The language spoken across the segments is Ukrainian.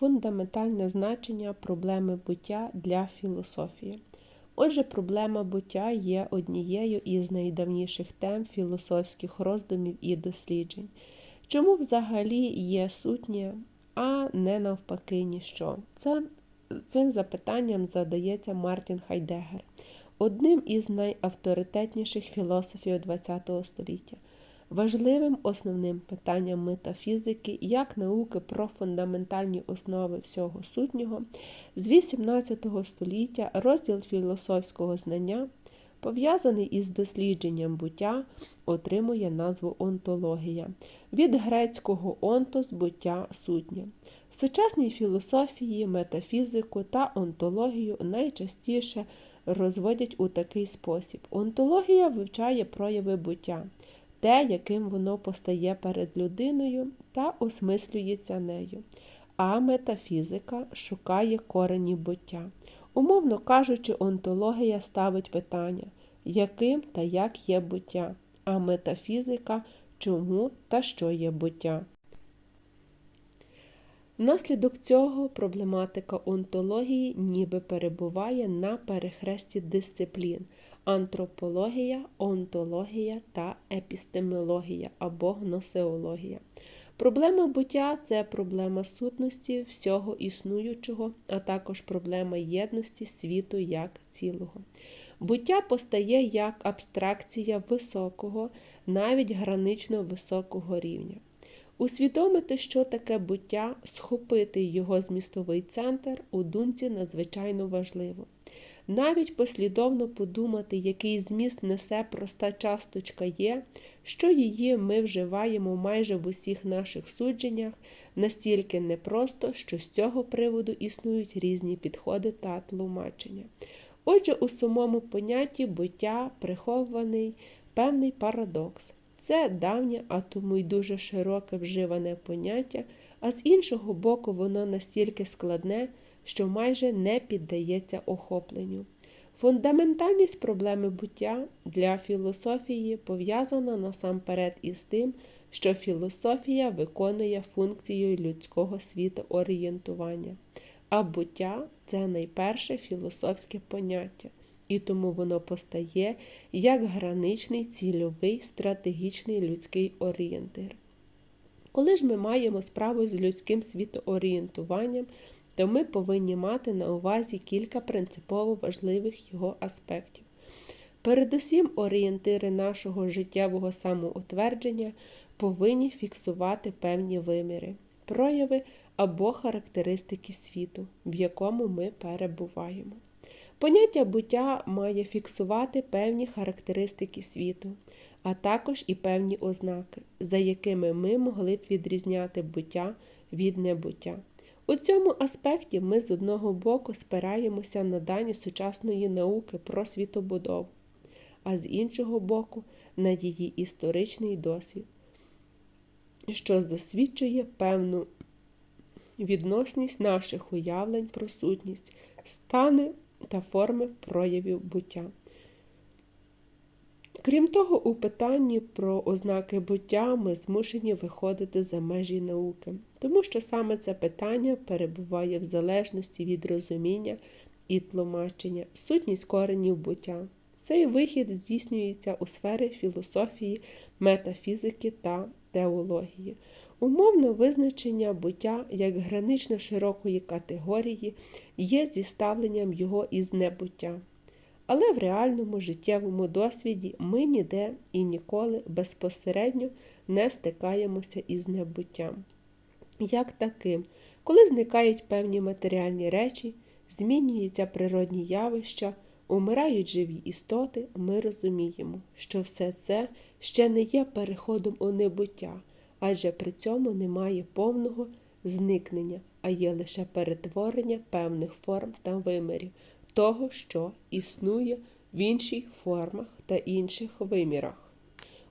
фундаментальне значення проблеми буття для філософії. Отже, проблема буття є однією із найдавніших тем філософських роздумів і досліджень. Чому взагалі є сутнє, а не навпаки ніщо? Це, Цим запитанням задається Мартін Хайдегер, одним із найавторитетніших філософів ХХ століття. Важливим основним питанням метафізики як науки про фундаментальні основи всього сутнього з XVIII століття розділ філософського знання, пов'язаний із дослідженням буття, отримує назву онтологія від грецького онтос буття сутнє. В сучасній філософії, метафізику та онтологію найчастіше розводять у такий спосіб. Онтологія вивчає прояви буття те, яким воно постає перед людиною та осмислюється нею. А метафізика шукає корені буття. Умовно кажучи, онтологія ставить питання, яким та як є буття, а метафізика чому та що є буття. Внаслідок цього проблематика онтології ніби перебуває на перехресті дисциплін антропологія, онтологія та епістемологія або гносеологія. Проблема буття це проблема сутності всього існуючого, а також проблема єдності світу як цілого. Буття постає як абстракція високого, навіть гранично високого рівня. Усвідомити, що таке буття, схопити його змістовий центр у думці надзвичайно важливо. Навіть послідовно подумати, який зміст несе проста часточка є, що її ми вживаємо майже в усіх наших судженнях, настільки непросто, що з цього приводу існують різні підходи та тлумачення. Отже, у самому понятті буття прихований певний парадокс. Це давнє, а тому й дуже широке вживане поняття, а з іншого боку, воно настільки складне що майже не піддається охопленню. Фундаментальність проблеми буття для філософії пов'язана насамперед із тим, що філософія виконує функцію людського світоорієнтування, а буття це найперше філософське поняття, і тому воно постає як граничний цільовий стратегічний людський орієнтир. Коли ж ми маємо справу з людським світоорієнтуванням, то ми повинні мати на увазі кілька принципово важливих його аспектів. Передусім, орієнтири нашого життєвого самоутвердження повинні фіксувати певні виміри, прояви або характеристики світу, в якому ми перебуваємо. Поняття буття має фіксувати певні характеристики світу, а також і певні ознаки, за якими ми могли б відрізняти буття від небуття. У цьому аспекті ми з одного боку спираємося на дані сучасної науки про світобудову, а з іншого боку на її історичний досвід, що засвідчує певну відносність наших уявлень про сутність, стани та форми проявів буття. Крім того, у питанні про ознаки буття ми змушені виходити за межі науки, тому що саме це питання перебуває в залежності від розуміння і тлумачення, сутність коренів буття. Цей вихід здійснюється у сфері філософії, метафізики та теології. Умовно визначення буття як гранично широкої категорії є зіставленням його із небуття. Але в реальному життєвому досвіді ми ніде і ніколи безпосередньо не стикаємося із небуттям. Як таким, коли зникають певні матеріальні речі, змінюються природні явища, умирають живі істоти, ми розуміємо, що все це ще не є переходом у небуття, адже при цьому немає повного зникнення, а є лише перетворення певних форм та вимірів того, що існує в інших формах та інших вимірах.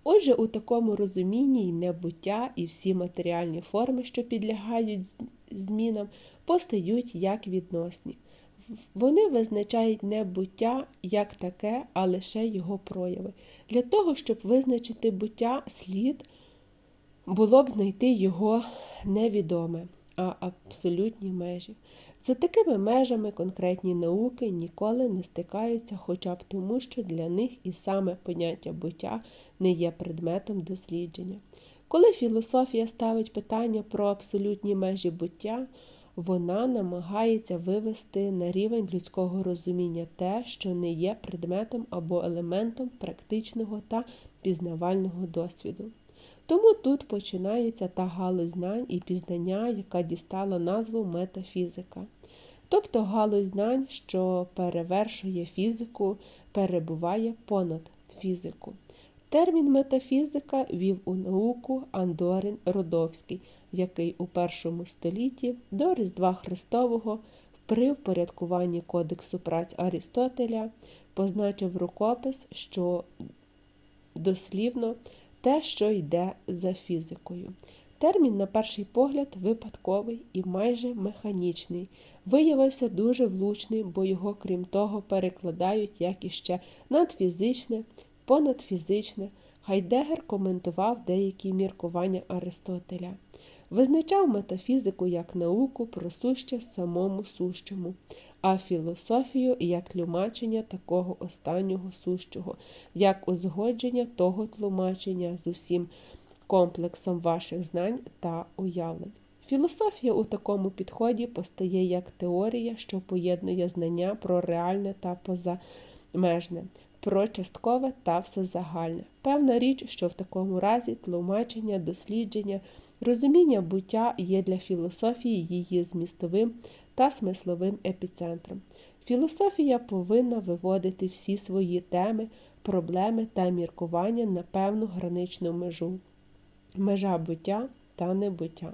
Отже, у такому розумінні й небуття і всі матеріальні форми, що підлягають змінам, постають як відносні. Вони визначають небуття як таке, а лише його прояви. Для того, щоб визначити буття, слід було б знайти його невідоме а абсолютні межі. За такими межами конкретні науки ніколи не стикаються, хоча б тому, що для них і саме поняття буття не є предметом дослідження. Коли філософія ставить питання про абсолютні межі буття, вона намагається вивести на рівень людського розуміння те, що не є предметом або елементом практичного та пізнавального досвіду. Тому тут починається та галузь знань і пізнання, яка дістала назву метафізика. Тобто галузь знань, що перевершує фізику, перебуває понад фізику. Термін метафізика вів у науку Андорин Родовський, який у першому столітті до Різдва Христового при впорядкуванні Кодексу праць Арістотеля позначив рукопис, що дослівно те, що йде за фізикою. Термін, на перший погляд, випадковий і майже механічний. Виявився дуже влучний, бо його, крім того, перекладають як іще надфізичне, понадфізичне. Хайдегер коментував деякі міркування Аристотеля. Визначав метафізику як науку, просуще самому сущому, а філософію як тлумачення такого останнього сущого, як узгодження того тлумачення з усім комплексом ваших знань та уявлень. Філософія у такому підході постає як теорія, що поєднує знання про реальне та позамежне, про часткове та всезагальне. Певна річ, що в такому разі тлумачення, дослідження, розуміння буття є для філософії її змістовим та смисловим епіцентром. Філософія повинна виводити всі свої теми, проблеми та міркування на певну граничну межу межа буття та небуття.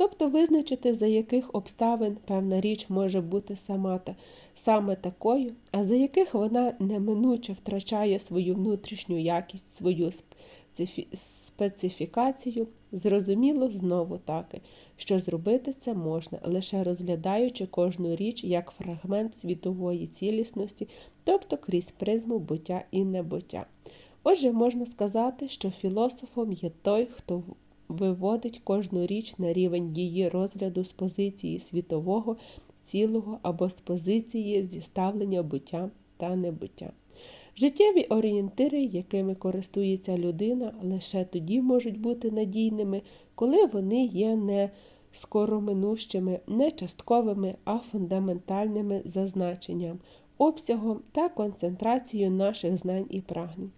Тобто визначити, за яких обставин певна річ може бути сама саме такою, а за яких вона неминуче втрачає свою внутрішню якість, свою специфікацію, зрозуміло знову таки, що зробити це можна, лише розглядаючи кожну річ як фрагмент світової цілісності, тобто крізь призму буття і небуття. Отже, можна сказати, що філософом є той, хто виводить кожну річ на рівень її розгляду з позиції світового, цілого або з позиції зіставлення буття та небуття. Життєві орієнтири, якими користується людина, лише тоді можуть бути надійними, коли вони є не скороминущими, не частковими, а фундаментальними за значенням, обсягом та концентрацією наших знань і прагнень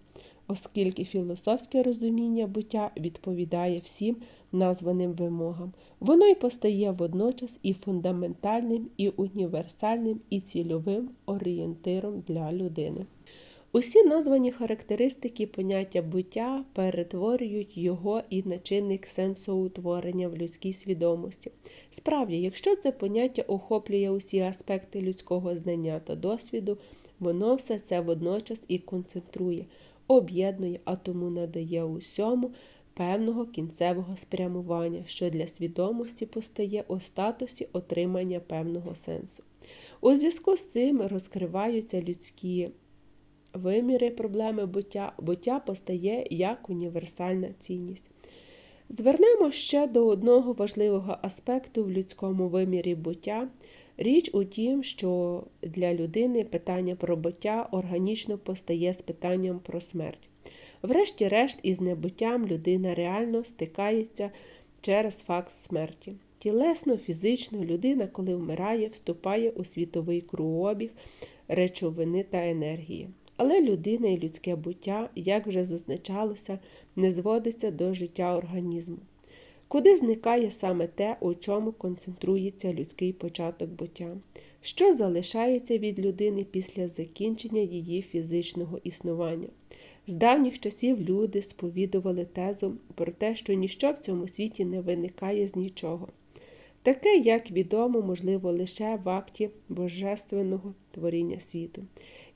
оскільки філософське розуміння буття відповідає всім названим вимогам. Воно й постає водночас і фундаментальним, і універсальним, і цільовим орієнтиром для людини. Усі названі характеристики поняття буття перетворюють його і на чинник сенсоутворення в людській свідомості. Справді, якщо це поняття охоплює усі аспекти людського знання та досвіду, воно все це водночас і концентрує, об'єднує, а тому надає усьому певного кінцевого спрямування, що для свідомості постає у статусі отримання певного сенсу. У зв'язку з цим розкриваються людські виміри проблеми буття, буття постає як універсальна цінність. Звернемо ще до одного важливого аспекту в людському вимірі буття. Річ у тім, що для людини питання про буття органічно постає з питанням про смерть. Врешті-решт, із небуттям людина реально стикається через факт смерті. Тілесно, фізично людина, коли вмирає, вступає у світовий кругообіг речовини та енергії. Але людина і людське буття, як вже зазначалося, не зводиться до життя організму куди зникає саме те, у чому концентрується людський початок буття, що залишається від людини після закінчення її фізичного існування. З давніх часів люди сповідували тезу про те, що ніщо в цьому світі не виникає з нічого. Таке, як відомо, можливо лише в акті божественного творіння світу,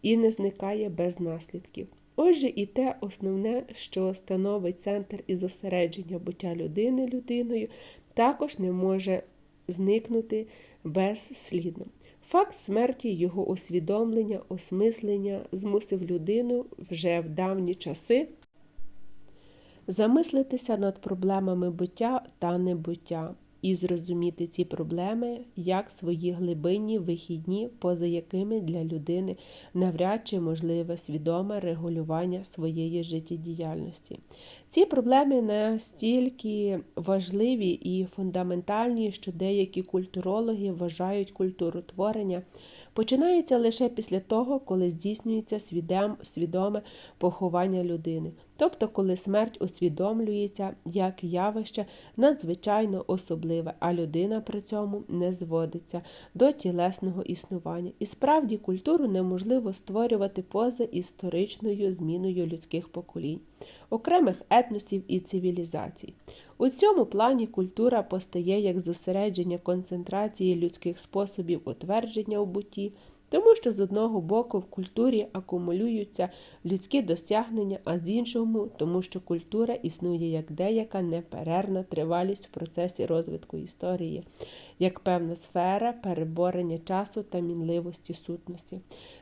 і не зникає без наслідків. Отже, і те основне, що становить центр і зосередження буття людини людиною, також не може зникнути безслідно. Факт смерті, його усвідомлення, осмислення змусив людину вже в давні часи замислитися над проблемами буття та небуття і зрозуміти ці проблеми як свої глибинні вихідні, поза якими для людини навряд чи можливе свідоме регулювання своєї життєдіяльності. Ці проблеми настільки важливі і фундаментальні, що деякі культурологи вважають культуротворення починається лише після того, коли здійснюється свідоме поховання людини, тобто коли смерть усвідомлюється як явище надзвичайно особливе, а людина при цьому не зводиться до тілесного існування. І справді культуру неможливо створювати поза історичною зміною людських поколінь, окремих етносів і цивілізацій. У цьому плані культура постає як зосередження концентрації людських способів утвердження у буті, тому що з одного боку в культурі акумулюються людські досягнення, а з іншого, тому що культура існує як деяка неперервна тривалість в процесі розвитку історії, як певна сфера переборення часу та мінливості сутності.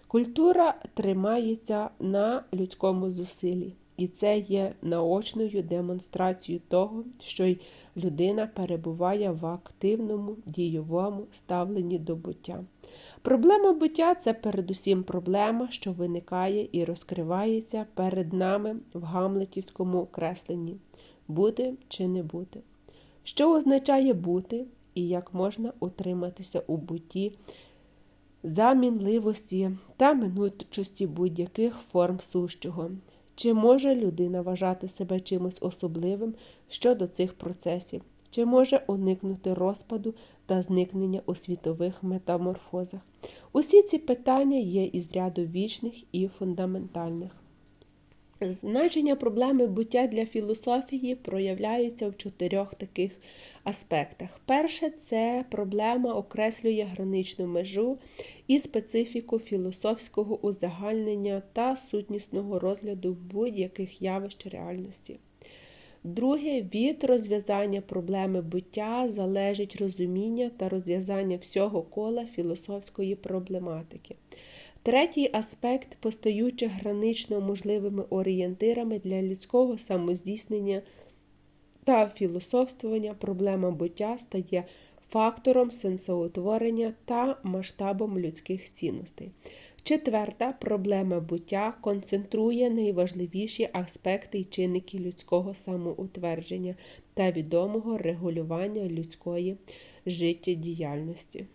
Культура тримається на людському зусиллі. І це є наочною демонстрацією того, що й людина перебуває в активному дійовому ставленні до буття. Проблема буття це передусім проблема, що виникає і розкривається перед нами в гамлетівському окресленні бути чи не бути. Що означає бути і як можна утриматися у бутті замінливості та минучості будь-яких форм сущого. Чи може людина вважати себе чимось особливим щодо цих процесів? Чи може уникнути розпаду та зникнення у світових метаморфозах? Усі ці питання є із ряду вічних і фундаментальних. Значення проблеми буття для філософії проявляється в чотирьох таких аспектах. Перше, це проблема окреслює граничну межу і специфіку філософського узагальнення та сутнісного розгляду будь-яких явищ реальності. Друге, від розв'язання проблеми буття залежить розуміння та розв'язання всього кола філософської проблематики. Третій аспект, постаючи гранично можливими орієнтирами для людського самоздійснення та філософствування, проблема буття стає фактором сенсоутворення та масштабом людських цінностей. Четверта проблема буття концентрує найважливіші аспекти й чинники людського самоутвердження та відомого регулювання людської життєдіяльності.